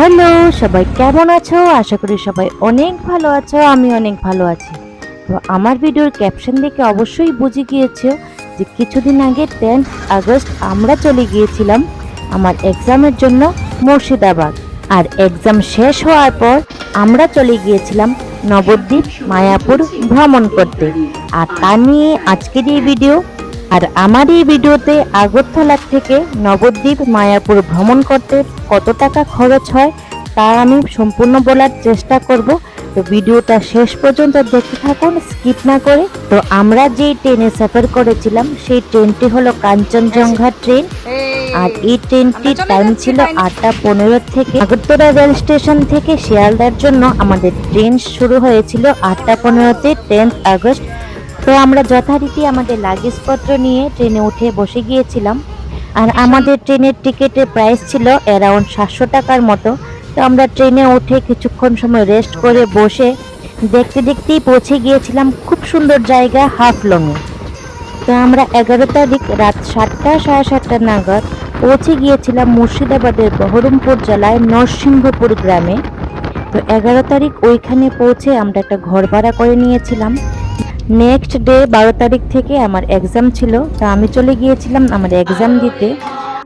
Hello, সবাই কেমন আছো? আশা করি সবাই অনেক ভালো আছো, আমি অনেক ভালো আছি। তো আমার ভিডিওর ক্যাপশন দেখে অবশ্যই বুঝে গিয়েছো যে কিছুদিন আগে টেন্থ আগস্ট আমরা চলে গিয়েছিলাম আমার এক্সামের জন্য মুর্শিদাবাদ। আর এক্সাম শেষ হওয়ার পর আমরা চলে গিয়েছিলাম নবদ্বীপ মায়াপুর ভ্রমণ করতে। আর তা নিয়ে আজকের এই ভিডিও আর আমার এই ভিডিওতে আগরতলা থেকে নবদ্বীপ মায়াপুর ভ্রমণ করতে কত টাকা খরচ হয় তা আমি সম্পূর্ণ বলার চেষ্টা করব। তো ভিডিওটা শেষ পর্যন্ত দেখতে থাকুন স্কিপ না করে। তো আমরা যেই ট্রেনে সফর করেছিলাম সেই ট্রেনটি হলো কাঞ্চনজঙ্ঘা ট্রেন। আর এই ট্রেনটির টাইম ছিল আটটা পনেরো থেকে। আগরতলা রেল স্টেশন থেকে শিয়ালদার জন্য আমাদের ট্রেন শুরু হয়েছিল আটটা পনেরোতে টেন্থ আগস্ট। তো আমরা যথারীতি আমাদের লাগেজপত্র নিয়ে ট্রেনে উঠে বসে গিয়েছিলাম। আর আমাদের ট্রেনের টিকিটের প্রাইস ছিল অ্যারাউন্ড সাতশো টাকার মতো। তো আমরা ট্রেনে উঠে কিছুক্ষণ সময় রেস্ট করে বসে দেখতে দেখতেই পৌঁছে গিয়েছিলাম খুব সুন্দর জায়গা হাফলংয়ে। তো আমরা এগারো তারিখ রাত সাতটা, সাড়ে সাতটা নাগাদ পৌঁছে গিয়েছিলাম মুর্শিদাবাদের বহরমপুর জেলায় নরসিংহপুর গ্রামে। তো এগারো তারিখ ওইখানে পৌঁছে আমরা একটা ঘর ভাড়া করে নিয়েছিলাম। নেক্সট ডে বারো তারিখ থেকে আমার এক্সাম ছিল। তা আমি চলে গিয়েছিলাম আমার এক্সাম দিতে।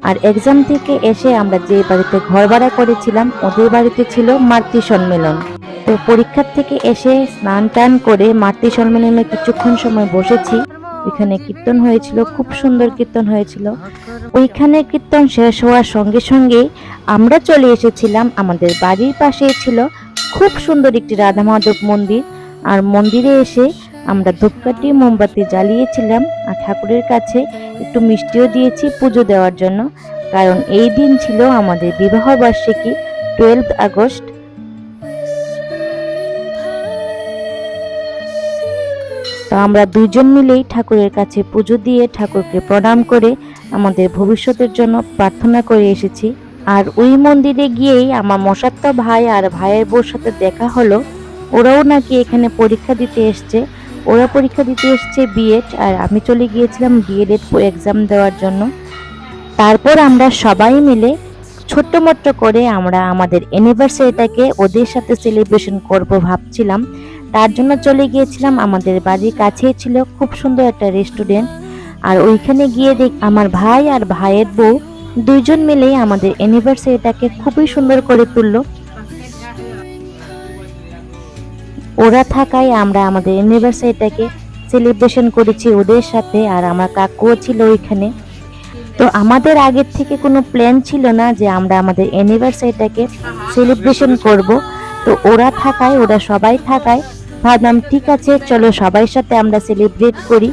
আর এক্সাম থেকে এসে আমরা যে বাড়িতে ঘর ভাড়া করেছিলাম, ওদের বাড়িতে ছিল মাতৃ সম্মেলন। তো পরীক্ষার থেকে এসে স্নান টান করে মাতৃ সম্মেলনে কিছুক্ষণ সময় বসেছি। ওইখানে কীর্তন হয়েছিল, খুব সুন্দর কীর্তন হয়েছিল। ওইখানে কীর্তন শেষ হওয়ার সঙ্গে সঙ্গে আমরা চলে এসেছিলাম, আমাদের বাড়ির পাশে ছিল খুব সুন্দর একটি রাধা মাধব মন্দির। আর মন্দিরে এসে আমরা ধূপকাঠি, মোমবাতি জ্বালিয়েছিলাম আর ঠাকুরের কাছে একটু মিষ্টিও দিয়েছি পুজো দেওয়ার জন্য। কারণ এই দিন ছিল আমাদের বিবাহ বার্ষিকী টুয়েলভ আগস্ট। তো আমরা দুজন মিলেই ঠাকুরের কাছে পুজো দিয়ে ঠাকুরকে প্রণাম করে আমাদের ভবিষ্যতের জন্য প্রার্থনা করে এসেছি। আর ওই মন্দিরে গিয়েই আমার মশাত্তা ভাই আর ভাইয়ের বউর সাথে দেখা হলো। ওরাও নাকি এখানে পরীক্ষা দিতে এসছে। ওরা পরীক্ষা দিতে এসছে বিএড আর আমি চলে গিয়েছিলাম ডিএলএড এক্সাম দেওয়ার জন্য। তারপর আমরা সবাই মিলে ছোট্ট মোট্ট করে আমরা আমাদের অ্যানিভার্সারিটাকে ওদের সাথে সেলিব্রেশন করব ভাবছিলাম। তার জন্য চলে গিয়েছিলাম, আমাদের বাড়ির কাছেই ছিল, খুব সুন্দর একটা রেস্টুরেন্ট আর ওইখানে গিয়ে দেখ আমার ভাই আর ভাইয়ের বউ দুইজন মিলেই আমাদের অ্যানিভার্সারিটাকে খুবই সুন্দর করে তুললো। ওরা থাকায় আমরা আমাদের অ্যানিভার্সারিটাকে সেলিব্রেশন করেছি ওদের সাথে আর আমার কাকুও ছিল ওইখানে। তো আমাদের আগের থেকে কোনো প্ল্যান ছিল না যে আমরা আমাদের অ্যানিভার্সারিটাকে সেলিব্রেশন করব। তো ওরা থাকায়, ওরা সবাই থাকায়। ভাবলাম, ঠিক আছে, চলো সবাই সাথে আমরা সেলিব্রেট করি।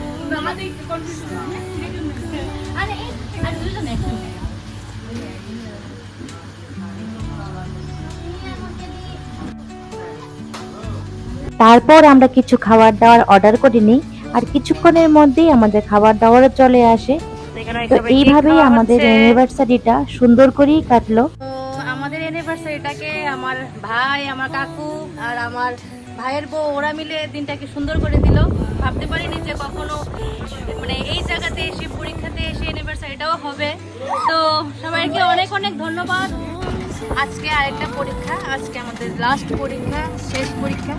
তারপর আমরা কিছু খাবার দাবার অর্ডার করে নিই আর কিছুক্ষণের মধ্যেই আমাদের খাবার দাবারও চলে আসে। তো এইভাবেই আমাদের অ্যানিভার্সারিটা সুন্দর করেই কাটলো। আমাদের অ্যানিভার্সারিটাকে আমার ভাই আমার কাকু আর আমার ভাইয়ের বউ ওরা মিলে দিনটাকে সুন্দর করে দিল। ভাবতে পারিনি যে কখনো মানে এই জায়গাতে এসে পরীক্ষাতে এসে অ্যানিভার্সারিটাও হবে। তো সবাইকে অনেক অনেক ধন্যবাদ। আজকে আরেকটা পরীক্ষা আজকে আমাদের লাস্ট পরীক্ষা শেষ পরীক্ষা।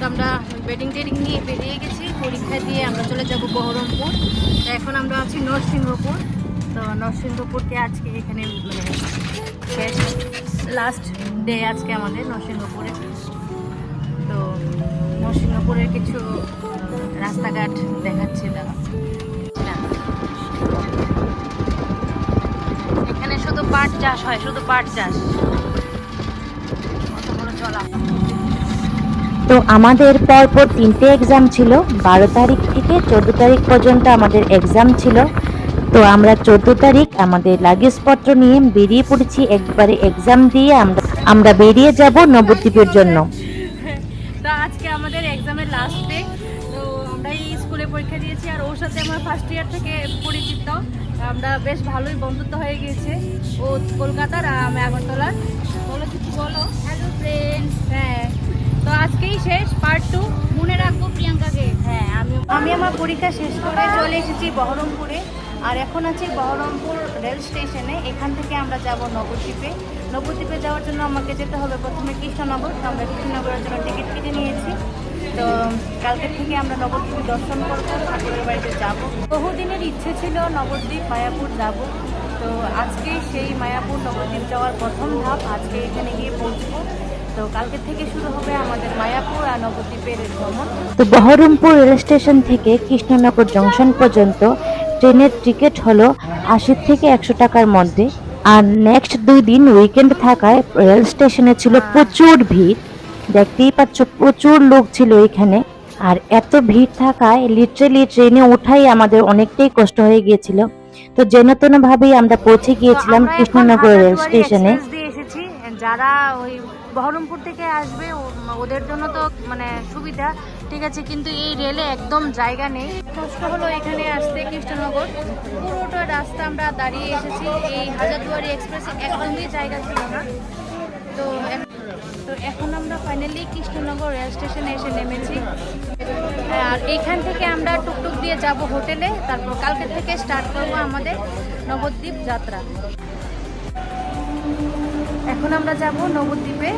তো আমরা বেডিং টেডিং নিয়ে বেরিয়ে গেছি। পরীক্ষা দিয়ে আমরা চলে যাব বহরমপুর। তো এখন আমরা আছি নরসিংহপুর। তো নরসিংহপুরকে আজকে এখানে মানে লাস্ট ডে আজকে আমাদের নরসিংহপুরে। তো নরসিংহপুরের কিছু রাস্তাঘাট দেখাচ্ছি দাঁড়া এখানে শুধু পাট চাষ হয়, শুধু পাট চাষ। কত বড় চলা। তো আমাদের পরপর তিনটে এক্সাম ছিল বারো তারিখ থেকে চোদ্দ তারিখ পর্যন্ত আমাদের এক্সাম ছিল। তো আমরা চোদ্দ তারিখ আমাদের লাগেজপত্র নিয়ে বেরিয়ে পড়েছি একবারে এক্সাম দিয়ে আমরা আমরা বেরিয়ে যাব নবদ্বীপের জন্য। তো আজকে আমাদের এক্সামের লাস্ট ডে তো আমরা এই স্কুলে পরীক্ষা দিয়েছি আর ওর সাথে আমার ফার্স্ট ইয়ার থেকে পরিচিত। আমরা বেশ ভালোই বন্ধুত্ব হয়ে গিয়েছে। ও কলকাতার আর আমি আগরতলার। বলো কিছু বলো। হ্যালো ফ্রেন্ডস হ্যাঁ। তো আজকেই শেষ পার্ট টু মনে রাখব প্রিয়াঙ্কাকে। হ্যাঁ আমি আমি আমার পরীক্ষা শেষ করে চলে এসেছি বহরমপুরে। আর এখন আছি বহরমপুর রেল স্টেশনে। এখান থেকে আমরা যাব নবদ্বীপে। নবদ্বীপে যাওয়ার জন্য আমাকে যেতে হবে প্রথমে কৃষ্ণনগর। তো আমরা কৃষ্ণনগরের জন্য টিকিট কেটে নিয়েছি। তো কালকে থেকে আমরা নবদ্বীপ দর্শন করব ঠাকুরের বাড়িতে যাব। বহুদিনের ইচ্ছে ছিল নবদ্বীপ মায়াপুর যাব। তো আজকে সেই মায়াপুর নবদ্বীপ যাওয়ার প্রথম ধাপ। আজকে এখানে গিয়ে পৌঁছবো। তো কালকে থেকে শুরু হবে আমাদের মায়াপুর আর নবদ্বীপের ভ্রমণ। তো বহরমপুর রেল স্টেশন থেকে কৃষ্ণনগর জংশন পর্যন্ত ট্রেনের টিকিট হলো আশি থেকে একশো টাকার মধ্যে। আর নেক্সট দুই দিন উইকেন্ড থাকায় রেল স্টেশনে ছিল প্রচুর ভিড়। দেখতেই পাচ্ছ প্রচুর লোক ছিল এখানে। আর এত ভিড় থাকায় লিটারেলি ট্রেনে ওঠাই আমাদের অনেকটাই কষ্ট হয়ে গিয়েছিল। তো যেন ভাবেই আমরা পৌঁছে গিয়েছিলাম কৃষ্ণনগর রেল স্টেশনে। যারা ওই বহরমপুর থেকে আসবে ওদের জন্য তো মানে সুবিধা, ঠিক আছে, কিন্তু এই রেলে একদম জায়গা নেই। কষ্ট হলো এখানে আসতে কৃষ্ণনগর। পুরোটা রাস্তা আমরা দাঁড়িয়ে এসেছি, এই হাজারদুয়ারি এক্সপ্রেসে একদমই জায়গা ছিল না। তো তো এখন আমরা ফাইনালি কৃষ্ণনগর রেল স্টেশনে এসে নেমেছি। আর এইখান থেকে আমরা টুকটুক দিয়ে যাব হোটেলে, তারপর কালকে থেকে স্টার্ট করব আমাদের নবদ্বীপ যাত্রা। এখন আমরা যাব নবদ্বীপে।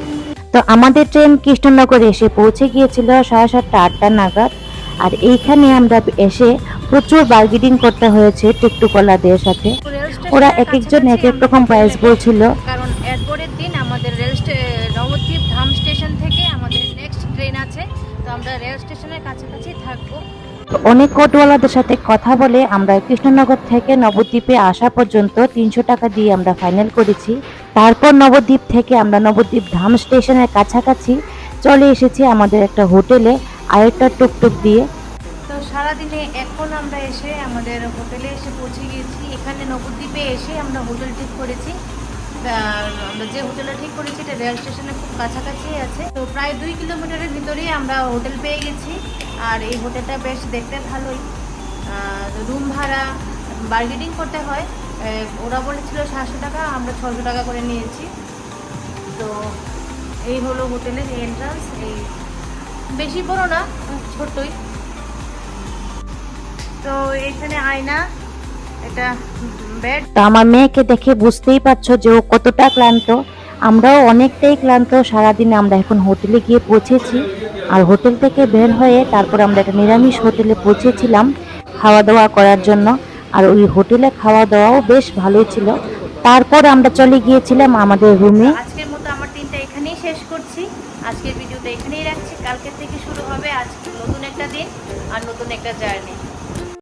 তো আমাদের ট্রেন কৃষ্ণনগরে এসে পৌঁছে গিয়েছিল সাড়ে সাতটা আটটা নাগাদ। আর এইখানে আমরা এসে প্রচুর বার্গেনিং করতে হয়েছে টুকটুকলাদের সাথে। ওরা এক একজন এক এক রকম প্রাইস বলছিল। অনেক অটোওয়ালাদের সাথে কথা বলে আমরা কৃষ্ণনগর থেকে নবদ্বীপে আসা পর্যন্ত তিনশো টাকা দিয়ে আমরা ফাইনাল করেছি। তারপর নবদ্বীপ থেকে আমরা নবদ্বীপ ধাম স্টেশনের কাছাকাছি চলে এসেছি আমাদের একটা হোটেলে, আরেকটা টুকটুক দিয়ে। তো সারাদিনে এখন আমরা এসে আমাদের হোটেলে এসে পৌঁছে গিয়েছি। এখানে নবদ্বীপে এসে আমরা হোটেল ঠিক করেছি। আমরা যে হোটেলটা ঠিক করেছি, এটা রেল স্টেশনের খুব কাছাকাছি আছে। তো প্রায় দুই কিলোমিটারের ভিতরেই আমরা হোটেল পেয়ে গেছি। আর এই হোটেলটা বেশ দেখতে ভালোই। রুম ভাড়া বার্গেনিং করতে হয়। ওরা বলেছিল সাতশো টাকা, আমরা ছশো টাকা করে নিয়েছি। তো এই হলো হোটেলের এন্ট্রান্স এই বেশি বড় না ছোটই তো এখানে আয়না, এটা বেড তো আমার মেয়েকে দেখে বুঝতেই পারছ যে ও কতটা ক্লান্ত। আমরাও অনেকটাই ক্লান্ত, সারাদিনে আমরা এখন হোটেলে গিয়ে পৌঁছেছি। আর হোটেল থেকে বের হয়ে তারপর আমরা একটা নিরামিষ হোটেলে পৌঁছেছিলাম খাওয়া দাওয়া করার জন্য। আর ওই হোটেলে খাওয়া দাওয়াও বেশ ভালোই ছিল। তারপর আমরা চলে গিয়েছিলাম আমাদের রুমে। আজকের মতো আমার দিনটা এখানেই শেষ করছি। আজকের ভিডিওটা এখানেই রাখছি। কালকে থেকে শুরু হবে আজকে নতুন একটা দিন আর নতুন একটা জার্নি।